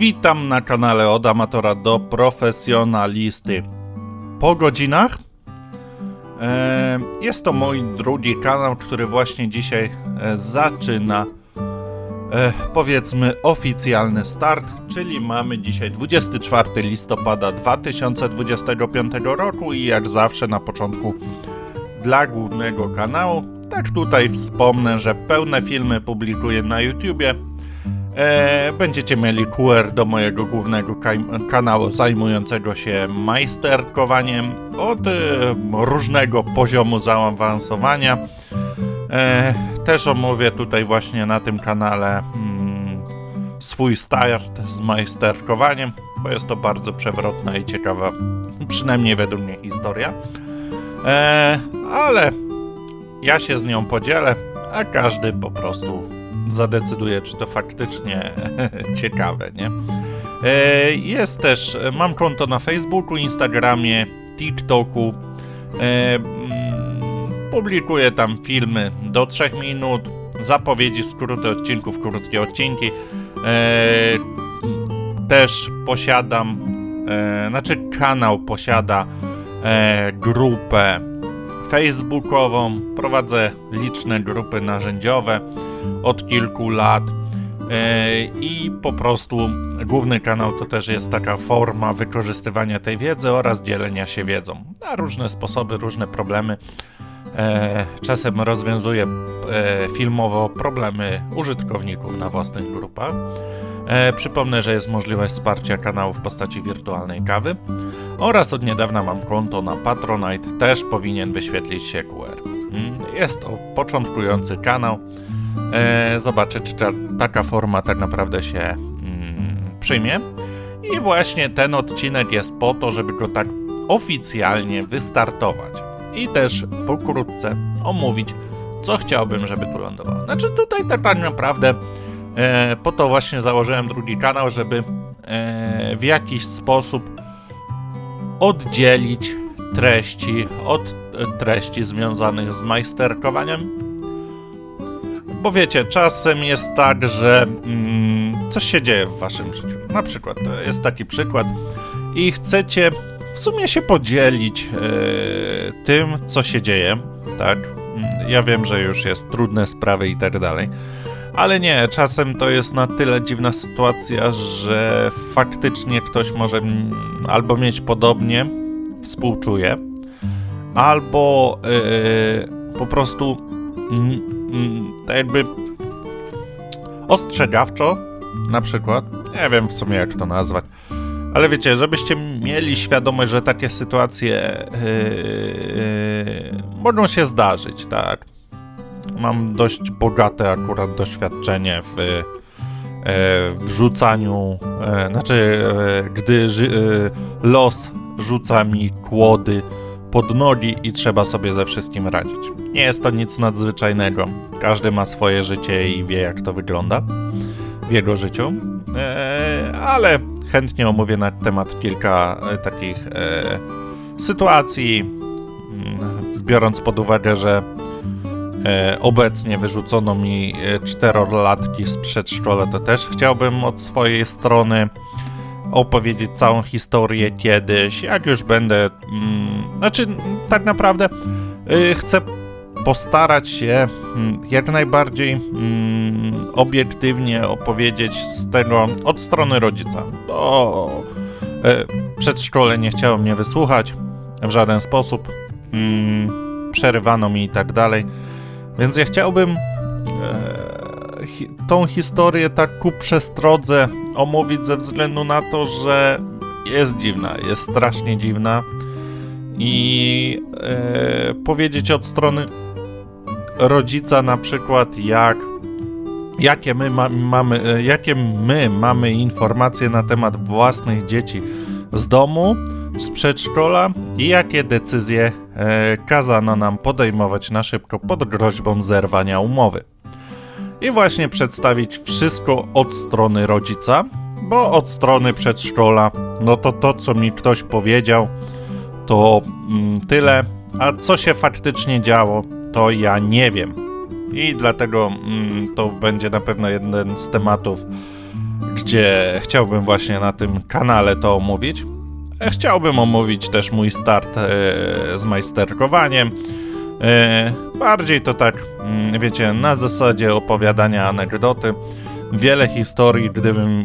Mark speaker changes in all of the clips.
Speaker 1: Witam na kanale od amatora do profesjonalisty. Po godzinach e, jest to mój drugi kanał, który właśnie dzisiaj e, zaczyna e, powiedzmy oficjalny start, czyli mamy dzisiaj 24 listopada 2025 roku i jak zawsze na początku dla głównego kanału. Tak tutaj wspomnę, że pełne filmy publikuję na YouTubie. E, będziecie mieli QR do mojego głównego kanału zajmującego się majsterkowaniem od e, różnego poziomu zaawansowania. E, też omówię tutaj właśnie na tym kanale mm, swój start z majsterkowaniem, bo jest to bardzo przewrotna i ciekawa, przynajmniej według mnie, historia. E, ale ja się z nią podzielę, a każdy po prostu zadecyduje, czy to faktycznie ciekawe, nie? E, jest też, mam konto na Facebooku, Instagramie, TikToku. E, mm, publikuję tam filmy do 3 minut, zapowiedzi, skróty odcinków, krótkie odcinki. E, też posiadam, znaczy kanał posiada grupę facebookową, prowadzę liczne grupy narzędziowe od kilku lat. E, i po prostu główny kanał to też jest taka forma wykorzystywania tej wiedzy oraz dzielenia się wiedzą. Na różne sposoby, różne problemy. E, Czasem rozwiązuję e, filmowo problemy użytkowników na własnych grupach. E, Przypomnę, że jest możliwość wsparcia kanału w postaci wirtualnej kawy oraz od niedawna mam konto na Patronite, też powinien wyświetlić się QR. Mm, Jest to początkujący kanał. E, Zobaczę, czy ta, taka forma tak naprawdę się mm, przyjmie. I właśnie ten odcinek jest po to, żeby go tak oficjalnie wystartować. I też pokrótce omówić, co chciałbym, żeby tu lądowało. Znaczy tutaj tak, naprawdę e, po to właśnie założyłem drugi kanał, żeby e, w jakiś sposób oddzielić treści od e, treści związanych z majsterkowaniem. Bo wiecie, czasem jest tak, że mm, coś się dzieje w waszym życiu. Na przykład, jest taki przykład, i chcecie w sumie się podzielić e, tym, co się dzieje, tak? Mm, Ja wiem, że już jest trudne sprawy i tak dalej. Ale nie, czasem to jest na tyle dziwna sytuacja, że faktycznie ktoś może albo mieć podobnie, współczuje, albo e, po prostu tak jakby ostrzegawczo, na przykład. Nie wiem w sumie jak to nazwać. Ale wiecie, żebyście mieli świadomość, że takie sytuacje yy, mogą się zdarzyć, tak. Mam dość bogate akurat doświadczenie w e, w rzucaniu, e, znaczy e, gdy los rzuca mi kłody pod nogi i trzeba sobie ze wszystkim radzić. Nie jest to nic nadzwyczajnego. Każdy ma swoje życie i wie jak to wygląda w jego życiu. Ale chętnie omówię na temat kilka e, takich e, sytuacji, mm, biorąc pod uwagę, że e, obecnie wyrzucono mi czterolatki z przedszkola, to też chciałbym od swojej strony opowiedzieć całą historię kiedyś, jak już będę, mm, znaczy tak naprawdę chcę postarać się mm, jak najbardziej mm, obiektywnie opowiedzieć z tego od strony rodzica, bo e, przedszkole nie chciało mnie wysłuchać w żaden sposób, mm, przerywano mi i tak dalej, więc ja chciałbym e, tą historię tak ku przestrodze omówić ze względu na to, że jest dziwna, jest strasznie dziwna i e, powiedzieć od strony rodzica na przykład jak jakie my ma, mamy e, jakie my mamy informacje na temat własnych dzieci z domu, z przedszkola i jakie decyzje e, kazano nam podejmować na szybko pod groźbą zerwania umowy. I właśnie przedstawić wszystko od strony rodzica, bo od strony przedszkola, no to to, co mi ktoś powiedział, to mm, tyle, a co się faktycznie działo, to ja nie wiem. I dlatego mm, to będzie na pewno jeden z tematów, gdzie chciałbym właśnie na tym kanale to omówić. E, Chciałbym omówić też mój start e, z majsterkowaniem. E, bardziej to tak, mm, wiecie, na zasadzie opowiadania anegdoty. Wiele historii, gdybym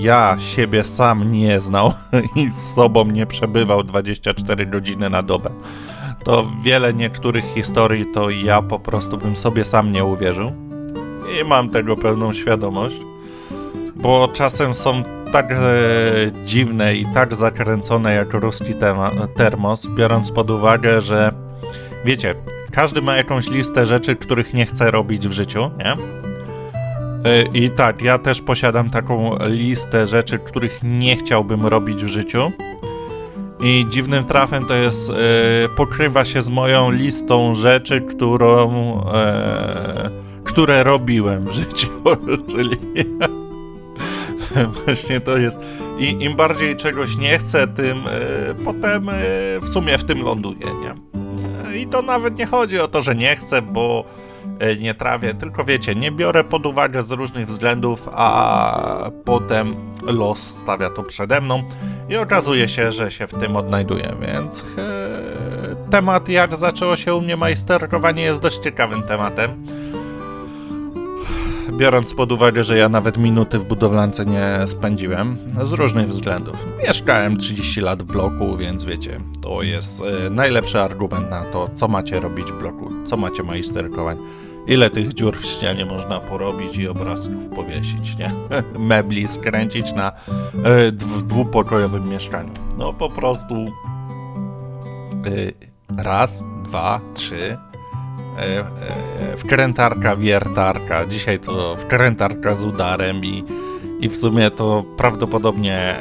Speaker 1: ja siebie sam nie znał i z sobą nie przebywał 24 godziny na dobę, to wiele niektórych historii to ja po prostu bym sobie sam nie uwierzył. I mam tego pełną świadomość, bo czasem są tak e, dziwne i tak zakręcone jak ruski tema, termos, biorąc pod uwagę, że wiecie, każdy ma jakąś listę rzeczy, których nie chce robić w życiu, nie? E, I tak, ja też posiadam taką listę rzeczy, których nie chciałbym robić w życiu. I dziwnym trafem to jest, e, pokrywa się z moją listą rzeczy, którą, e, które robiłem w życiu, czyli właśnie to jest. I im bardziej czegoś nie chcę, tym e, potem w sumie w tym ląduję, nie? I to nawet nie chodzi o to, że nie chcę, bo nie trawię, tylko wiecie, nie biorę pod uwagę z różnych względów, a potem los stawia to przede mną i okazuje się, że się w tym odnajduję, więc e, temat jak zaczęło się u mnie majsterkowanie jest dość ciekawym tematem. Biorąc pod uwagę, że ja nawet minuty w budowlance nie spędziłem, z różnych względów. Mieszkałem 30 lat w bloku, więc wiecie, to jest e, najlepszy argument na to, co macie robić w bloku, co macie majsterkować, ile tych dziur w ścianie można porobić i obrazków powiesić, nie? Mebli skręcić na dw- dwupokojowym mieszkaniu. No po prostu e, raz, dwa, trzy, e, wkrętarka, wiertarka. Dzisiaj to wkrętarka z udarem i, i w sumie to prawdopodobnie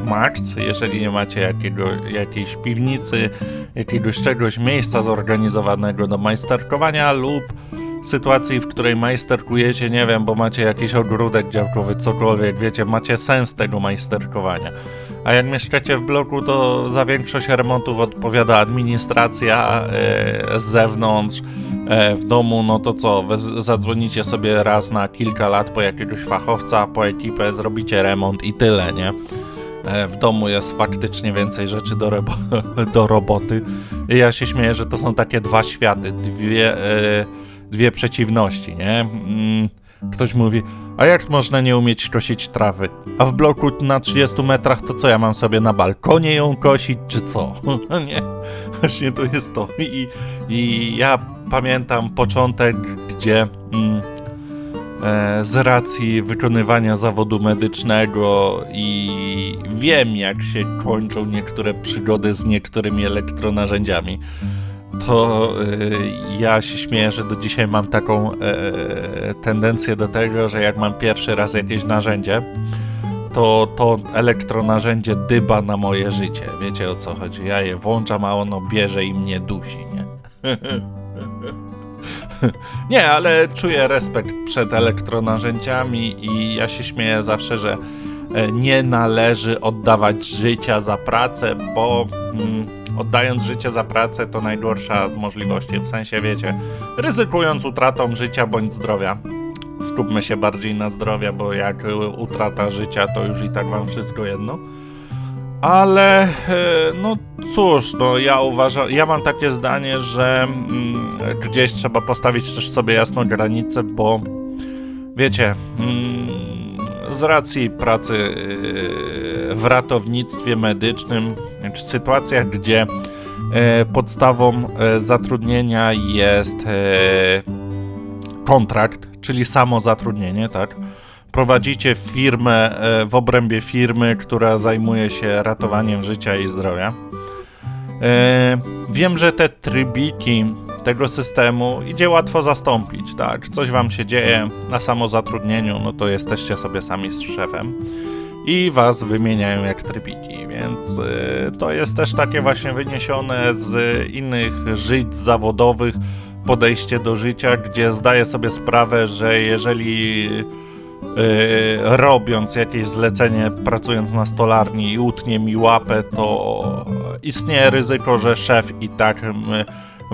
Speaker 1: max, jeżeli nie macie jakiego, jakiejś piwnicy, jakiegoś czegoś miejsca zorganizowanego do majsterkowania lub sytuacji, w której majsterkujecie, nie wiem, bo macie jakiś ogródek działkowy, cokolwiek, wiecie, macie sens tego majsterkowania. A jak mieszkacie w bloku, to za większość remontów odpowiada administracja e, z zewnątrz. E, w domu, no to co, wy zadzwonicie sobie raz na kilka lat po jakiegoś fachowca, po ekipę, zrobicie remont i tyle, nie? E, w domu jest faktycznie więcej rzeczy do, do roboty. I ja się śmieję, że to są takie dwa światy, dwie, e, dwie przeciwności, nie? Mm, ktoś mówi, a jak można nie umieć kosić trawy? A w bloku na 30 metrach to co ja mam sobie na balkonie ją kosić, czy co? nie, właśnie to jest to. I, i ja pamiętam początek, gdzie mm, z racji wykonywania zawodu medycznego i wiem, jak się kończą niektóre przygody z niektórymi elektronarzędziami to y, ja się śmieję, że do dzisiaj mam taką e, tendencję do tego, że jak mam pierwszy raz jakieś narzędzie, to to elektronarzędzie dyba na moje życie. Wiecie o co chodzi? Ja je włączam, a ono bierze i mnie dusi, nie? nie, ale czuję respekt przed elektronarzędziami i ja się śmieję zawsze, że e, nie należy oddawać życia za pracę, bo mm, oddając życie za pracę to najgorsza z możliwości. W sensie, wiecie, ryzykując utratą życia bądź zdrowia. Skupmy się bardziej na zdrowia, bo jak y, utrata życia, to już i tak wam wszystko jedno. Ale e, no cóż, no ja uważam, ja mam takie zdanie, że mm, gdzieś trzeba postawić też sobie jasną granicę, bo wiecie, mm, z racji pracy yy, w ratownictwie medycznym, czy sytuacjach, gdzie e, podstawą e, zatrudnienia jest e, kontrakt, czyli samo zatrudnienie, tak? Prowadzicie firmę e, w obrębie firmy, która zajmuje się ratowaniem życia i zdrowia. E, Wiem, że te trybiki tego systemu idzie łatwo zastąpić, tak? Coś wam się dzieje na samozatrudnieniu, no to jesteście sobie sami z szefem i was wymieniają jak trybiki, więc y, to jest też takie właśnie wyniesione z innych żyć zawodowych podejście do życia, gdzie zdaję sobie sprawę, że jeżeli y, robiąc jakieś zlecenie, pracując na stolarni i utnie mi łapę, to istnieje ryzyko, że szef i tak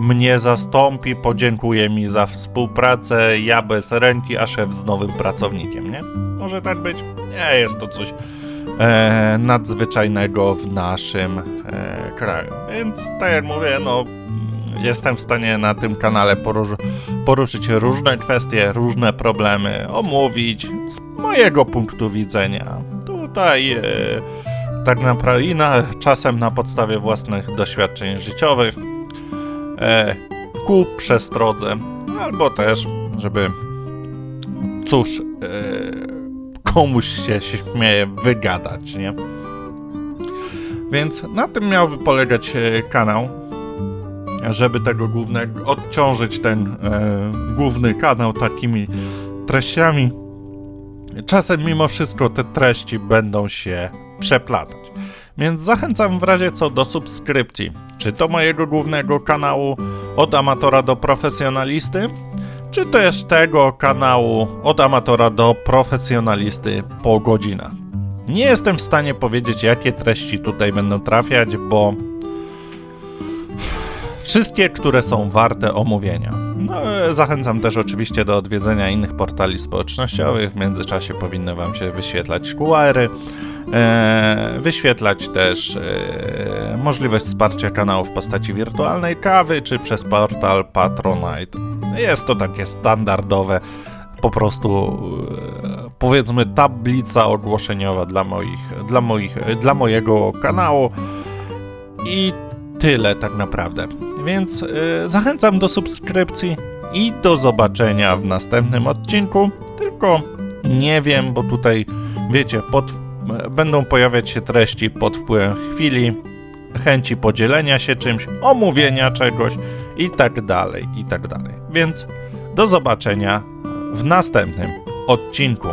Speaker 1: mnie zastąpi, podziękuje mi za współpracę, ja bez ręki, a szef z nowym pracownikiem, nie? Może tak być? Nie jest to coś e, nadzwyczajnego w naszym e, kraju. Więc tak jak mówię, no jestem w stanie na tym kanale porusz- poruszyć różne kwestie, różne problemy, omówić z mojego punktu widzenia. Tutaj e, tak naprawdę i na, czasem na podstawie własnych doświadczeń życiowych e, ku przestrodze, albo też, żeby cóż, e, komuś się, się śmieje wygadać, nie? Więc na tym miałby polegać e, kanał, żeby tego głównego, odciążyć ten e, główny kanał takimi treściami. Czasem mimo wszystko te treści będą się przeplatać. Więc zachęcam w razie co do subskrypcji, czy to mojego głównego kanału od amatora do profesjonalisty, czy też tego kanału od amatora do profesjonalisty po godzinach. Nie jestem w stanie powiedzieć, jakie treści tutaj będą trafiać, bo wszystkie, które są warte omówienia. No, zachęcam też oczywiście do odwiedzenia innych portali społecznościowych. W międzyczasie powinny Wam się wyświetlać QR-y. E, wyświetlać też e, możliwość wsparcia kanału w postaci wirtualnej kawy, czy przez portal Patronite. Jest to takie standardowe, po prostu e, powiedzmy tablica ogłoszeniowa dla moich, dla moich, dla mojego kanału. I tyle tak naprawdę. Więc y, zachęcam do subskrypcji i do zobaczenia w następnym odcinku. Tylko nie wiem, bo tutaj wiecie, pod, e, będą pojawiać się treści pod wpływem chwili, chęci podzielenia się czymś, omówienia czegoś i tak dalej, i tak dalej. Więc do zobaczenia w następnym odcinku.